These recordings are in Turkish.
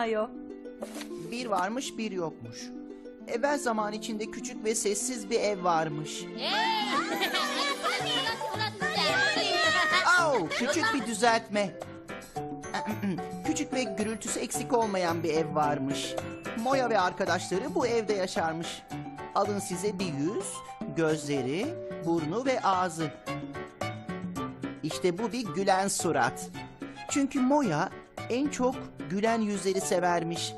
Mayo. Bir varmış bir yokmuş. Evvel zaman içinde küçük ve sessiz bir ev varmış. Au, küçük bir düzeltme. Küçük ve gürültüsü eksik olmayan bir ev varmış. Moya ve arkadaşları bu evde yaşarmış. Alın size bir yüz, gözleri, burnu ve ağzı. İşte bu bir gülen surat. Çünkü Moya en çok gülen yüzleri severmiş.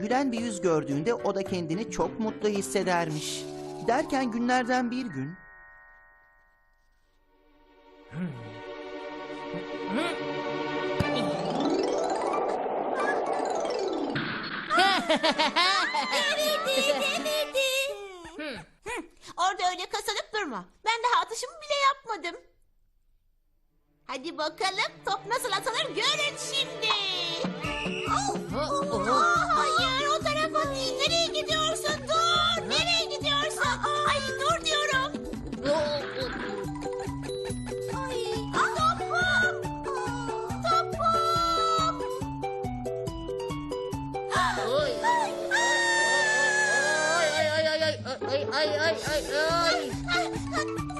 Gülen bir yüz gördüğünde o da kendini çok mutlu hissedermiş. Derken günlerden bir gün Orada öyle kasılıp durma. Ben daha atışımı bile yapmadım. Hadi bakalım top nasıl atılır görün şimdi. Oh, Aa, hayır o tarafa değil. Nereye gidiyorsun? Dur. Nereye gidiyorsun? Ay dur diyorum. Ay, topum. Topum. Yardım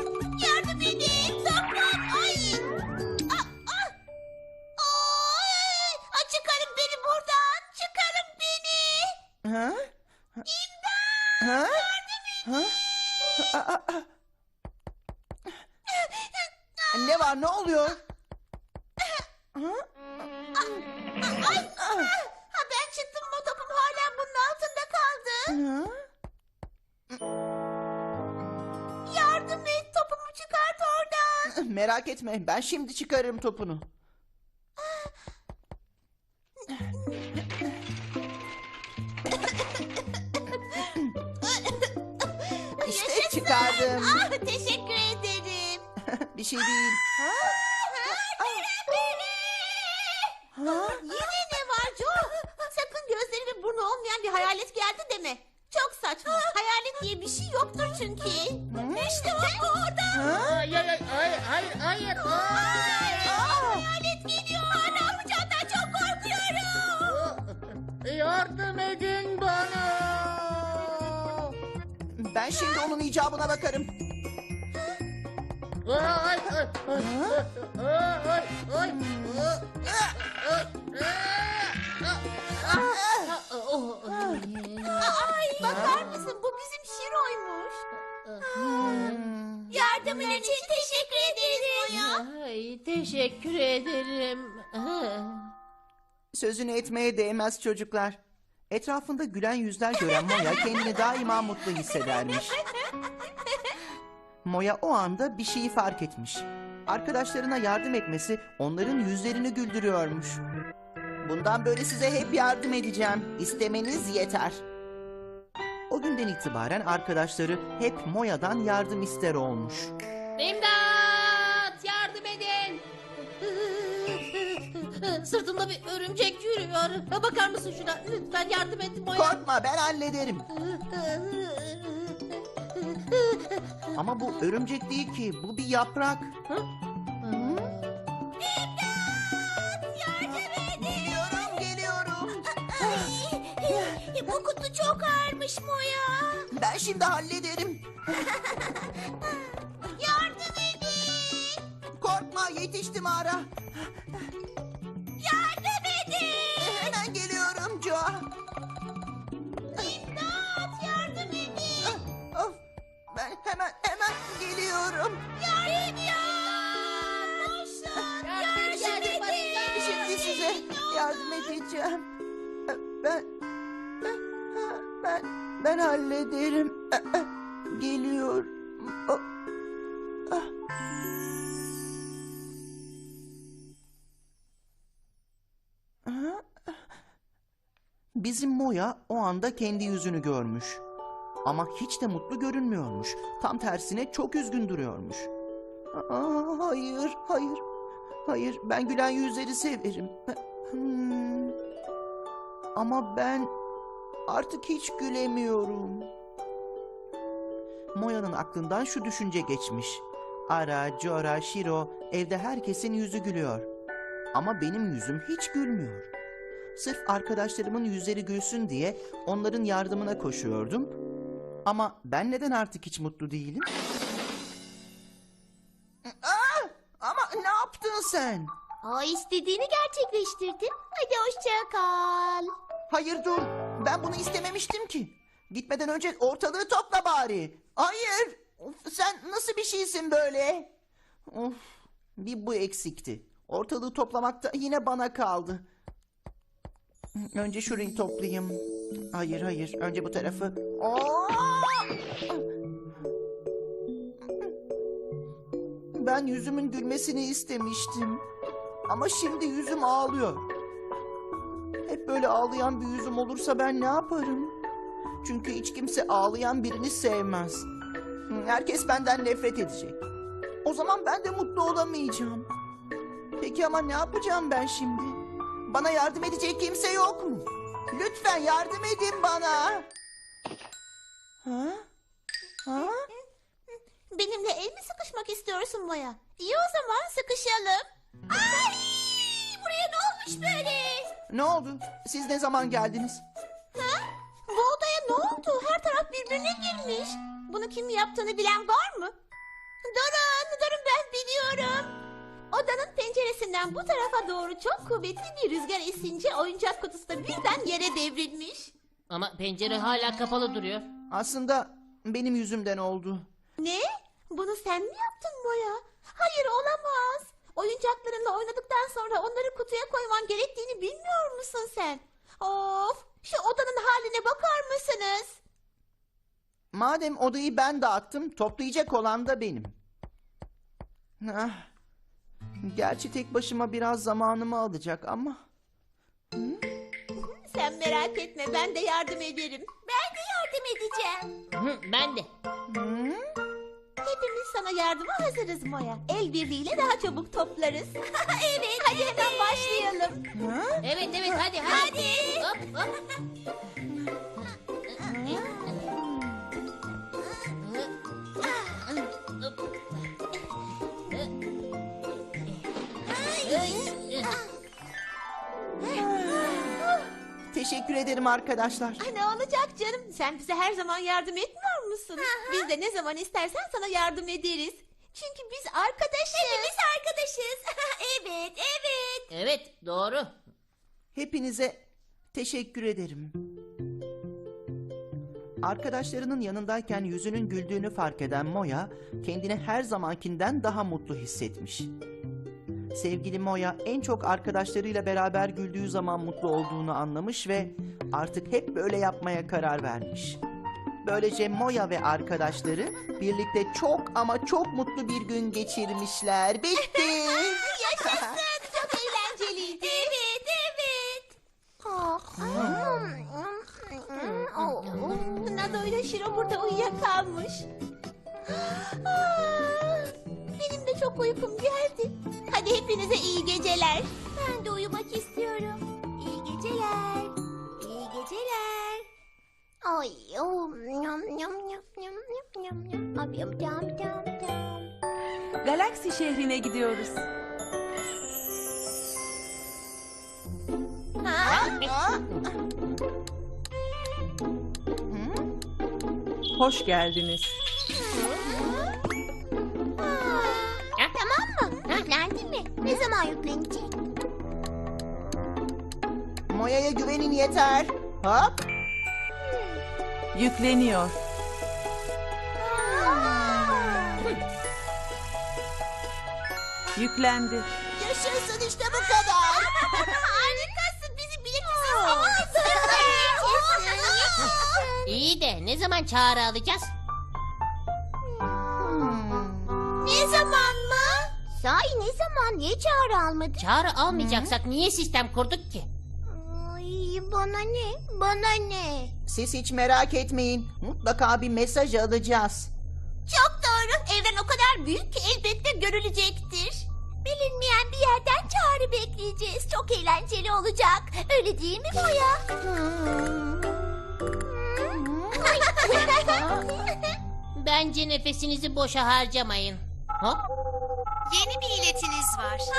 etme ben şimdi çıkarırım topunu. İşte Yaşasın. çıkardım. Ah, teşekkür ederim. Bir şey değil. Ha? Yine ne var Joe? Sakın gözleri ve burnu olmayan bir hayalet geldi deme. Çok saçma. Hayalet diye bir şey yoktur çünkü. İşte bak orada. Ha? Ay ay ay ay hayır hayır. Ay, hayalet geliyor. Ne yapacağından çok korkuyorum. Yardım edin bana. Ben şimdi onun icabına bakarım. Ay ay ay ay ay ay. Ay bakar mısın bu bizim Şiro'ymuş. Yardımın için teşekkür ederiz Moya. Ay teşekkür ederim. Sözünü etmeye değmez çocuklar. Etrafında gülen yüzler gören Moya kendini daima mutlu hissedermiş. Moya o anda bir şeyi fark etmiş. Arkadaşlarına yardım etmesi onların yüzlerini güldürüyormuş. Bundan böyle size hep yardım edeceğim. İstemeniz yeter. O günden itibaren arkadaşları hep Moya'dan yardım ister olmuş. İmdat! Yardım edin! Sırtımda bir örümcek yürüyor. Bakar mısın şuna? Lütfen yardım et Moya. Korkma ben hallederim. Ama bu örümcek değil ki bu bir yaprak. Geliyorum bu kutu çok ağırmış Moya. Ben şimdi hallederim. Yardım edin. Korkma yetiştim ara. Ben hallederim. Geliyorum. Oh. Ah. Bizim Moya o anda kendi yüzünü görmüş. Ama hiç de mutlu görünmüyormuş. Tam tersine çok üzgün duruyormuş. Aa, hayır, hayır. Hayır, ben gülen yüzleri severim. Hmm. Ama ben artık hiç gülemiyorum. Moya'nın aklından şu düşünce geçmiş. Ara, Cora, Shiro, evde herkesin yüzü gülüyor. Ama benim yüzüm hiç gülmüyor. Sırf arkadaşlarımın yüzleri gülsün diye onların yardımına koşuyordum. Ama ben neden artık hiç mutlu değilim? Aa, ama ne yaptın sen? O istediğini gerçekleştirdin. Hadi hoşça kal. Hayır dur. Ben bunu istememiştim ki. Gitmeden önce ortalığı topla bari. Hayır. Of, sen nasıl bir şeysin böyle? Of, bir bu eksikti. Ortalığı toplamakta yine bana kaldı. Önce şurayı toplayayım. Hayır hayır. Önce bu tarafı. Aa! Ben yüzümün gülmesini istemiştim. Ama şimdi yüzüm ağlıyor. Hep böyle ağlayan bir yüzüm olursa ben ne yaparım? Çünkü hiç kimse ağlayan birini sevmez. Herkes benden nefret edecek. O zaman ben de mutlu olamayacağım. Peki ama ne yapacağım ben şimdi? Bana yardım edecek kimse yok mu? Lütfen yardım edin bana. Ha? Ha? Benimle el mi sıkışmak istiyorsun Moya? İyi o zaman sıkışalım. Ay! Buraya ne olmuş böyle? Ne oldu? Siz ne zaman geldiniz? Ha? Bu odaya ne oldu? Her taraf birbirine girmiş. Bunu kim yaptığını bilen var mı? Durun, durun ben biliyorum. Odanın penceresinden bu tarafa doğru çok kuvvetli bir rüzgar esince oyuncak kutusu da birden yere devrilmiş. Ama pencere hala kapalı duruyor. Aslında benim yüzümden oldu. Ne? Bunu sen mi yaptın Moya? Hayır olamaz. Oyuncaklarınla oynadıktan sonra onları kutuya koyman gerektiğini bilmiyor musun sen? Of! Şu odanın haline bakar mısınız? Madem odayı ben dağıttım, toplayacak olan da benim. Ah, gerçi tek başıma biraz zamanımı alacak ama... Sen merak etme ben de yardım ederim. Ben de yardım edeceğim. Hı, ben de. Hmm? Hepimiz sana yardıma hazırız Moya. El birliğiyle daha çabuk toplarız. evet. Hadi hemen başlayalım. Ha? Evet evet hadi hadi. Hop hop. Teşekkür ederim arkadaşlar. Ah, Ne olacak canım? Sen bize her zaman yardım etmiyor musun? Biz de ne zaman istersen sana yardım ederiz. Çünkü biz arkadaşız. Hepimiz arkadaşız. evet, evet. Evet doğru. Hepinize teşekkür ederim. Arkadaşlarının yanındayken yüzünün güldüğünü fark eden Moya, kendini her zamankinden daha mutlu hissetmiş. Sevgili Moya en çok arkadaşlarıyla beraber güldüğü zaman mutlu olduğunu anlamış ve artık hep böyle yapmaya karar vermiş. Böylece Moya ve arkadaşları birlikte çok ama çok mutlu bir gün geçirmişler. Bitti. Yaşasın. Çok eğlenceliydi. Evet, evet. Nado ile Şiro burada uyuyakalmış. Ah, çok uykum geldi. Hadi hepinize iyi geceler. Ben de uyumak istiyorum. İyi geceler. İyi geceler. Ay, oh, yum, yum, yum, yum, yum, yum, yum. Ab, yum, yum, yum, yum. Galaksi şehrine gidiyoruz. Ha? Hoş geldiniz. Zaman yüklenecek? Moya'ya güvenin yeter. Hop. Yükleniyor. Yüklendi. Yaşasın işte bu kadar. Harikasın. Bizi biletsiz hava İyi de ne zaman çağrı alacağız? Niye çağrı almadı? Çağrı almayacaksak niye sistem kurduk ki? Ay, bana ne? Bana ne? Siz hiç merak etmeyin. Mutlaka bir mesaj alacağız. Çok doğru. Evren o kadar büyük ki elbette görülecektir. Bilinmeyen bir yerden çağrı bekleyeceğiz. Çok eğlenceli olacak. Öyle değil mi Boya? Bence nefesinizi boşa harcamayın. Hop. Yeni bir iletiniz var.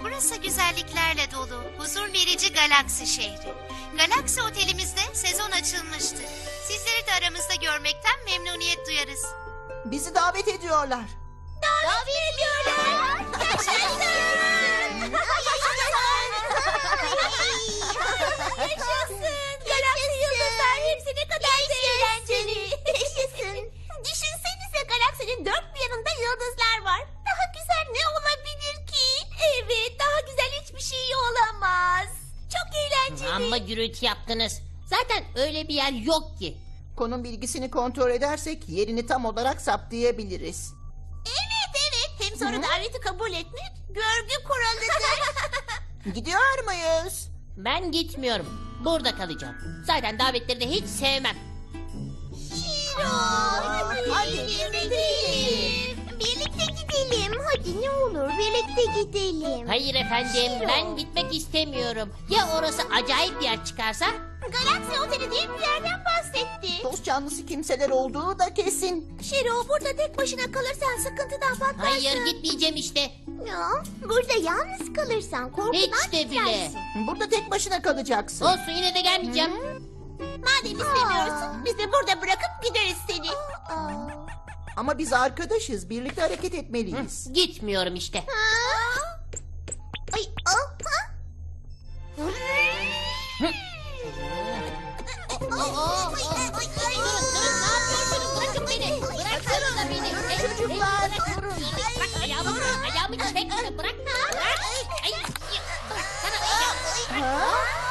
Burası güzelliklerle dolu, huzur verici galaksi şehri. Galaksi otelimizde sezon açılmıştır. Sizleri de aramızda görmekten memnuniyet duyarız. Bizi davet ediyorlar. Davet ediyorlar. Yaşasın. Yaşasın. Galaksi yıldızlar hepsi ne kadar da eğlenceli. Galaksinin dört bir yanında yıldızlar var. Daha güzel ne olabilir ki? Evet daha güzel hiçbir şey olamaz. Çok eğlenceli. Amma gürültü yaptınız. Zaten öyle bir yer yok ki. Konum bilgisini kontrol edersek yerini tam olarak saptayabiliriz. Evet evet. Hem sonra daveti kabul etmek görgü kuralıdır. Gidiyor muyuz? Ben gitmiyorum. Burada kalacağım. Zaten davetleri de hiç sevmem. Şiro. Hadi birlikte gidelim. Birlikte gidelim. Hadi ne olur birlikte gidelim. Hayır efendim ben gitmek istemiyorum. Ya orası acayip bir yer çıkarsa? Galaksi Oteli diye bir yerden bahsetti. Dost canlısı kimseler olduğu da kesin. Şiro burada tek başına kalırsan sıkıntıdan patlarsın. Hayır gitmeyeceğim işte. Ya, burada yalnız kalırsan korkudan Hiç de bile. Burada tek başına kalacaksın. Olsun yine de gelmeyeceğim. Madem istemiyorsun biz de burada bırakıp. Ama biz arkadaşız. Birlikte hareket etmeliyiz. Gitmiyorum işte. Ay, ah, ha? Durun durun ne yapıyorsunuz? Bırakın beni. Bıraksanıza beni. Hey, Çocuklar, hey, bırak. durun. Bırak ayağımı. Ayağımı çekme. Bırak. Bırak. Ay, bıraksana. Ah, Ben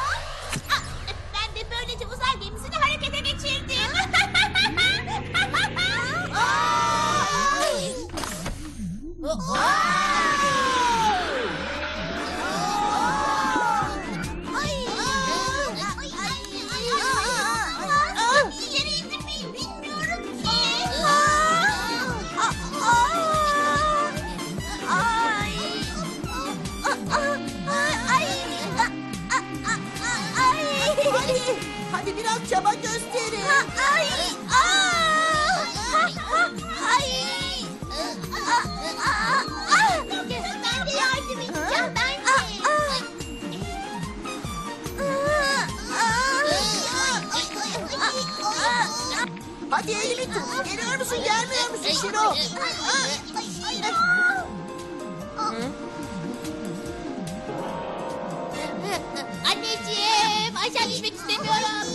Hadi, biraz çaba gösterin. Hadi tut. Geliyor musun, gelmiyor musun Şiro? Anneciğim aşağı düşmek istemiyorum.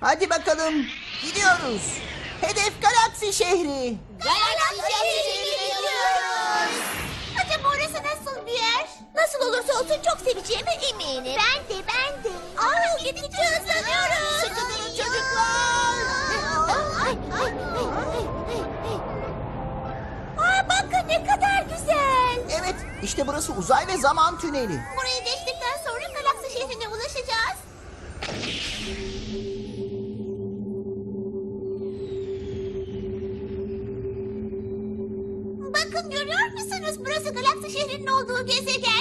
Hadi bakalım. Gidiyoruz. Hedef Galaksi şehri. Galaksi şehrine Nasıl olursa olsun çok seveceğime eminim. Ben de ben de. Aa, gittikçe hızlanıyoruz. Sıkı durun çocuklar. Ay, ay, ay, ay, ay, ay. Aa, bakın ne kadar güzel. Evet, işte burası uzay ve zaman tüneli. Burayı geçtikten sonra galaksi şehrine ulaşacağız. Bakın görüyor musunuz? Burası galaksi şehrinin olduğu gezegen.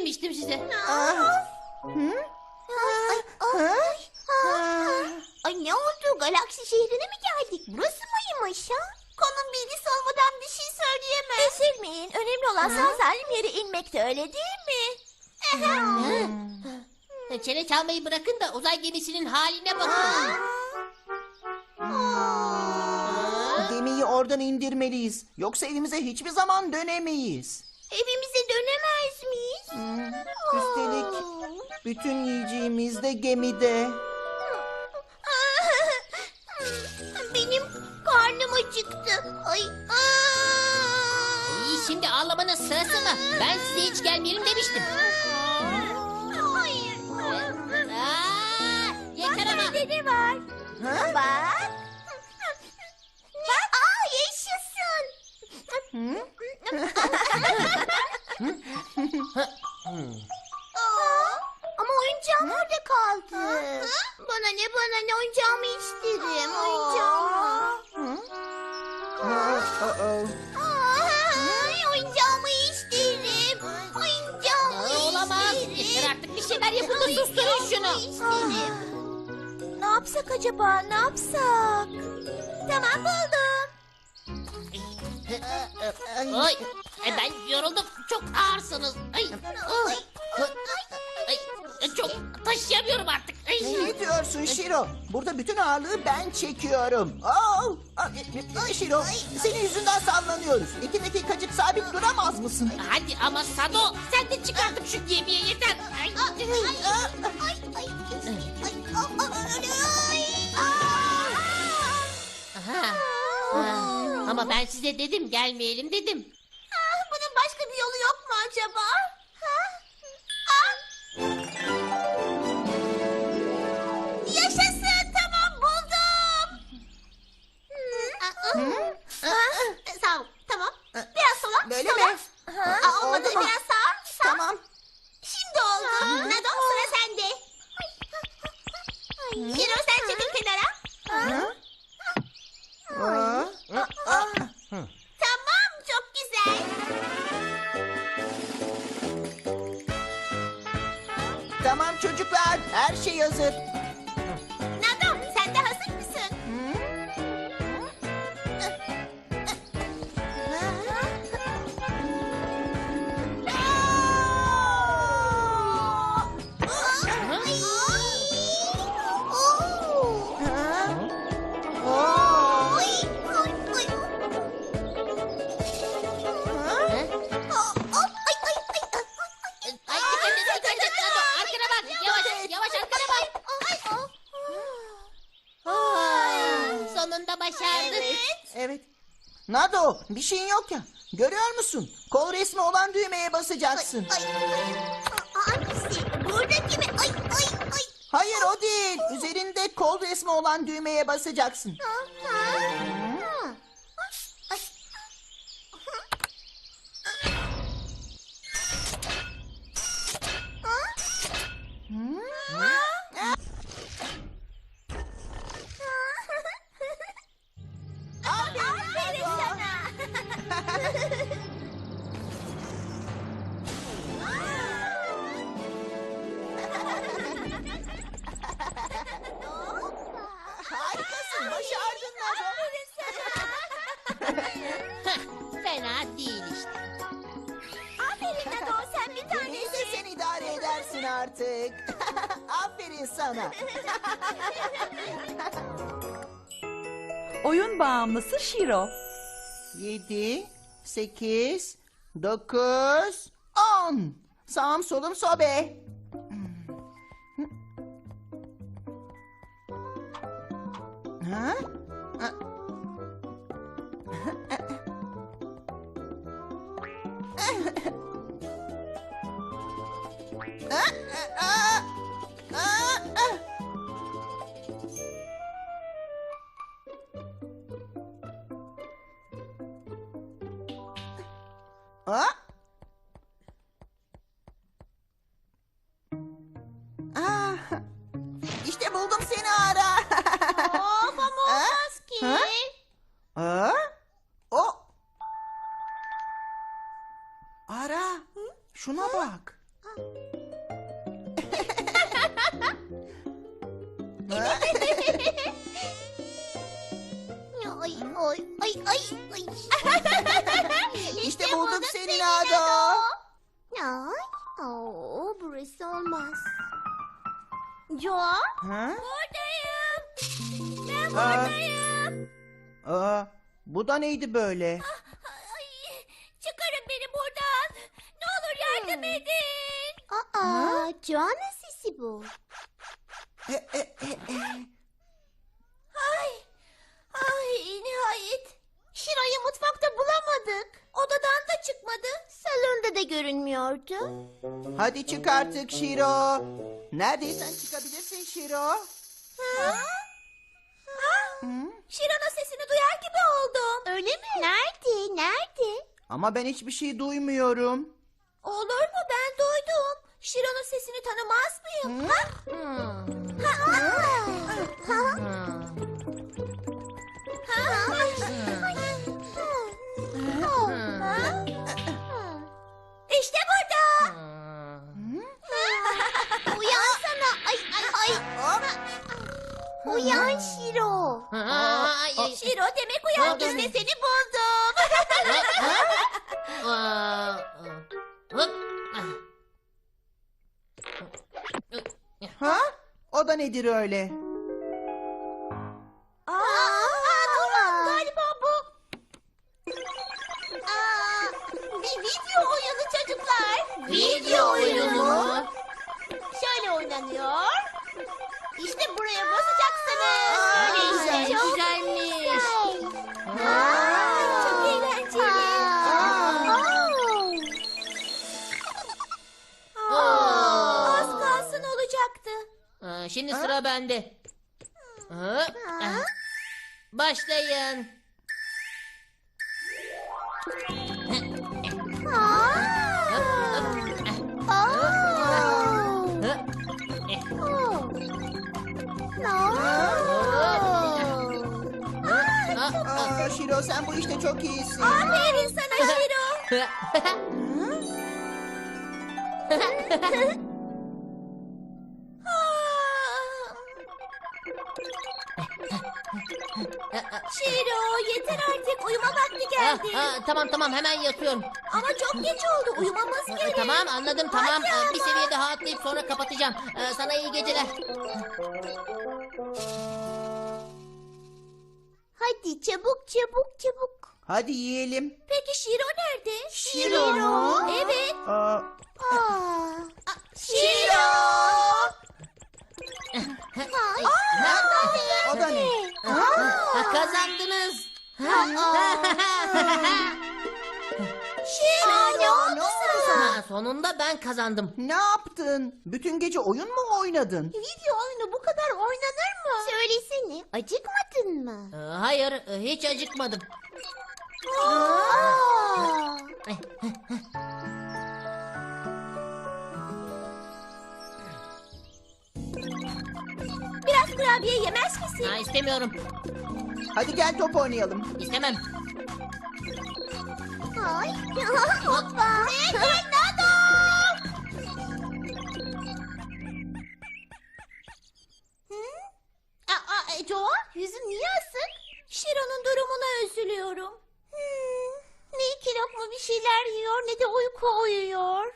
Söylemiştim size. Ay ne oldu? Galaksi şehrine mi geldik? Burası mıymış ha? Konum bilgisi olmadan bir şey söyleyemem. Üzülmeyin. Önemli olan sağ salim yere inmekte öyle değil mi? Çene çalmayı bırakın da uzay gemisinin haline bakın. Gemiyi oradan indirmeliyiz. Yoksa evimize hiçbir zaman dönemeyiz. Dönemez miyiz? Üstelik bütün yiyeceğimiz de gemide. acıktı. Ay. İyi şimdi ağlamanın sırası mı? Ben size hiç gelmeyelim demiştim. Hayır. Aa, yeter ama. ne var? Ha? Bak. Aa yaşasın. Aa, ama oyuncağım orada kaldı. Bana ne bana ne oyuncağımı isterim. Oyuncağımı. Uh-oh. Ay, oyuncağımı isterim. Oyuncağımı Aa, olamaz. isterim. Yeter artık bir şeyler yapın da susturun şunu. isterim. Ne yapsak acaba? Ne yapsak? Tamam buldum. E, ben yoruldum. Çok ağırsınız. Ay, Ay, ay, ay, çok taşıyamıyorum artık. Ay. Ne diyorsun Şiro? Burada bütün ağırlığı ben çekiyorum. Oh! Ay, Şiro, senin yüzünden sallanıyoruz. İki dakikacık sabit duramaz mısın? Hadi ama Sado sen de çık artık şu gemiye yeter. Ay. ay, ay, ay, ay, ay, Aha. Ha, Ama ben size dedim gelmeyelim dedim. Ah, Bunun başka bir yolu yok mu acaba? Ha? Ah! Yaşasın tamam buldum. Hmm. Ah, Sağ ol tamam. Biraz sola. Böyle sola. mi? Aa, olmadı Oldu mu? biraz sağa. Sağ. Tamam. Şimdi oldu. Nado sıra sende. Şiro sen çekil kenara. Ha? Tamam çocuklar, her şey hazır. Bir şeyin yok ya. Görüyor musun? Kol resmi olan düğmeye basacaksın. Hangisi? Buradaki mi? Ay ay ay. Hayır o değil. Üzerinde kol resmi olan düğmeye basacaksın. Aferin 8, 9, 10. Sağım solum sobe. Ha? Hmm. Ay, oo, burası olmaz. Jo, Ha? buradayım. Ben Aa. buradayım. Aa, bu da neydi böyle? Ay, çıkarın beni buradan. Ne olur yardım edin. Aa, Joanna sesi bu. E, e, e. Ay, ay nihayet bulamadık. Odadan da çıkmadı. Salonda da görünmüyordu. Hadi çık artık Şiro. Neredeysen çıkabilirsin Şiro. Şiran'ın sesini duyar gibi oldum. Öyle mi? Nerede? Nerede? Ama ben hiçbir şey duymuyorum. Olur mu? Ben duydum. Şiran'ın sesini tanımaz mıyım? Ha? Ha? Ha? Ha? Ve seni buldum. Aa, hop. Ha? O da nedir öyle? Şimdi sıra bende. Hop. Başlayın. Aa, Şiro sen bu işte çok iyisin. Aferin sana Şiro. Şiro yeter artık uyuma vakti geldi. Aa, aa, tamam tamam hemen yatıyorum. Ama çok geç oldu uyumamız Aa, gerek. tamam anladım tamam. Hadi Aa, bir ama. seviye daha atlayıp sonra kapatacağım. Aa, sana iyi geceler. Hadi çabuk çabuk çabuk. Hadi yiyelim. Peki Şiro nerede? Şiro mu? Evet. Aa, Şiro ne oldu sana? Ha, sonunda ben kazandım. Ne yaptın? Bütün gece oyun mu oynadın? Video oyunu bu kadar oynanır mı? Söylesene acıkmadın mı? Aa, hayır e, hiç acıkmadım. Aa. Biraz kurabiye yemez misin? Ha, istemiyorum. Hadi gel top oynayalım. İstemem. Ay. Hoppa. Nado. Aa, e, Joe, yüzün niye asık? Şiro'nun durumuna üzülüyorum. Hmm, ne iki lokma bir şeyler yiyor ne de uyku uyuyor.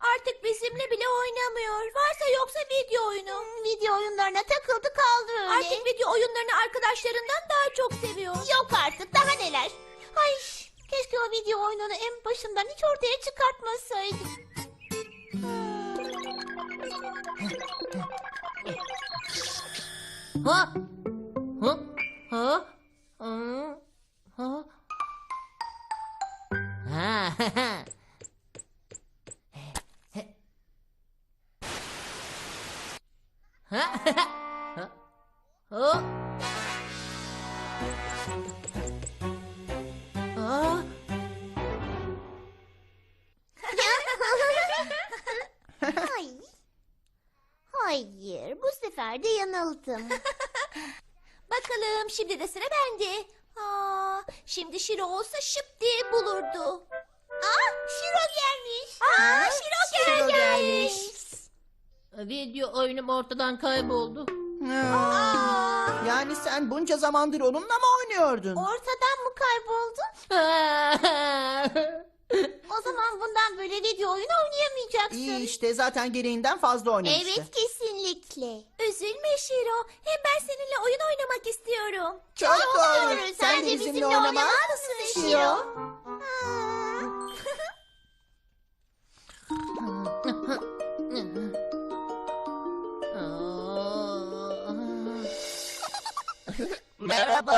Artık bizimle bile oynamıyor. Varsa yoksa video oyunu. video oyunlarına takıldı kaldı öyle. Artık video oyunlarını arkadaşlarından daha çok seviyor. Yok artık daha neler. Ay keşke o video oyununu en başından hiç ortaya çıkartmasaydık. Ha? Ha? Ha? Hı? Ha? Ha? Ha? Ha? Ha? Ha? Ay. Hayır, bu sefer de yanıldım. Bakalım şimdi de sıra bende. Aa, şimdi Şiro olsa şıp diye bulurdu. Aa, Şiro gelmiş. Aa, Şiro, Şiro gelmiş. Video oyunum ortadan kayboldu. Aa, Yani sen bunca zamandır onunla mı oynuyordun? ortadan mı kayboldu? O zaman bundan böyle video oyunu oynayamayacaksın. İyi işte zaten gereğinden fazla oynamıştı. Evet kesinlikle. Üzülme Şiro. Hem ben seninle oyun oynamak istiyorum. Çok doğru. Sen de bizimle oynamaz mısın Şiro? Merhaba.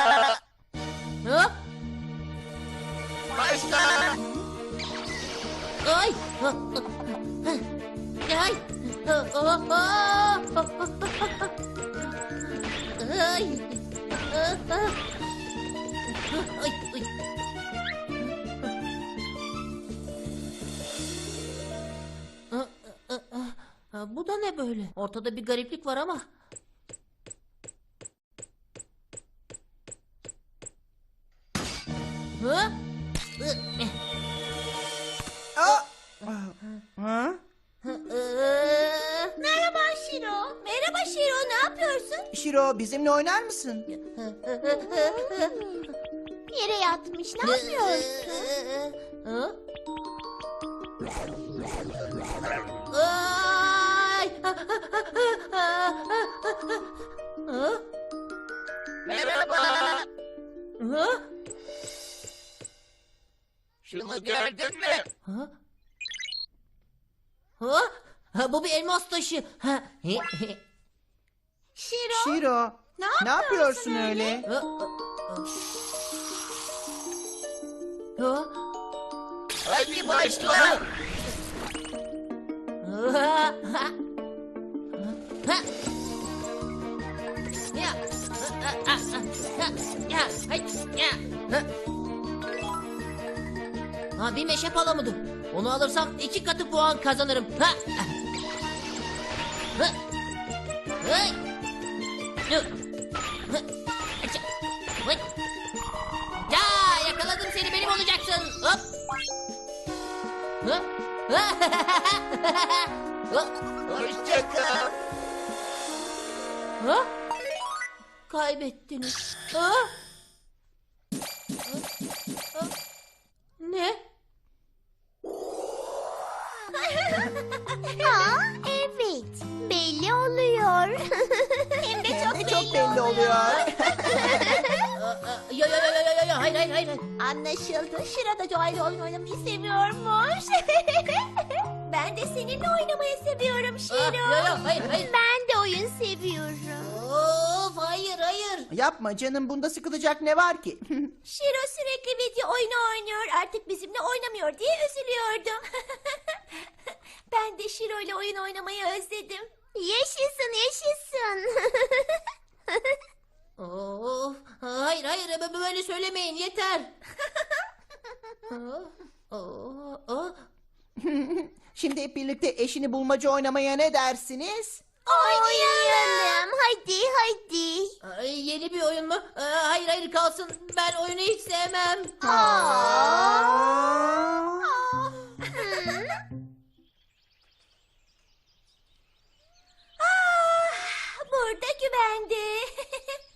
Ha? Bay Ay. Ay. Ay. Ay. Bu da ne böyle? Ortada bir gariplik var ama. Hı? Aa! Ha? Merhaba Şiro. Merhaba Şiro, ne yapıyorsun? Şiro bizimle oynar mısın? Yere yatmış, ne yapıyorsun? Ay! Merhaba. Hı? Şunu gördün mü? Hı? Hı? Ha, bu bir elmas taşı. Ha. Şiro. Şiro ne yapıyorsun öyle? Hı? Hı? Hadi başla. Ha. Ya. Ya. Hay. Ya. Ha bir meşe palamudu. Onu alırsam iki katı puan kazanırım. Ha. Hı. Hı. Aça. Hı. Ya yakaladım seni benim olacaksın. Hop. Hop. Hoşça kal. Ha? Kaybettiniz. Ha? Ha? Ne? Aa, evet. Belli oluyor. Hem de çok, Çok belli oluyor. Yo yo yo yo yo yo hayır hayır hayır. Anlaşıldı. Şira da oyun oynamayı seviyormuş. ben de seninle oynamayı seviyorum Şiro. Yo yo hayır hayır. Ben de oyun seviyorum. Of hayır hayır. Yapma canım bunda sıkılacak ne var ki? Şiro sürekli video oyunu oynuyor. Artık bizimle oynamıyor diye üzülüyordum. ben de Şiro ile oyun oynamayı özledim. Yaşasın yaşasın. Of hayır hayır b- böyle söylemeyin yeter. Aa, aa, aa. Şimdi hep birlikte eşini bulmaca oynamaya ne dersiniz? Oynayalım. Hadi hadi. Ay, yeni bir oyun mu? Ee, hayır hayır kalsın. Ben oyunu hiç sevmem. Aa. Hmm. Ah, burada güvende.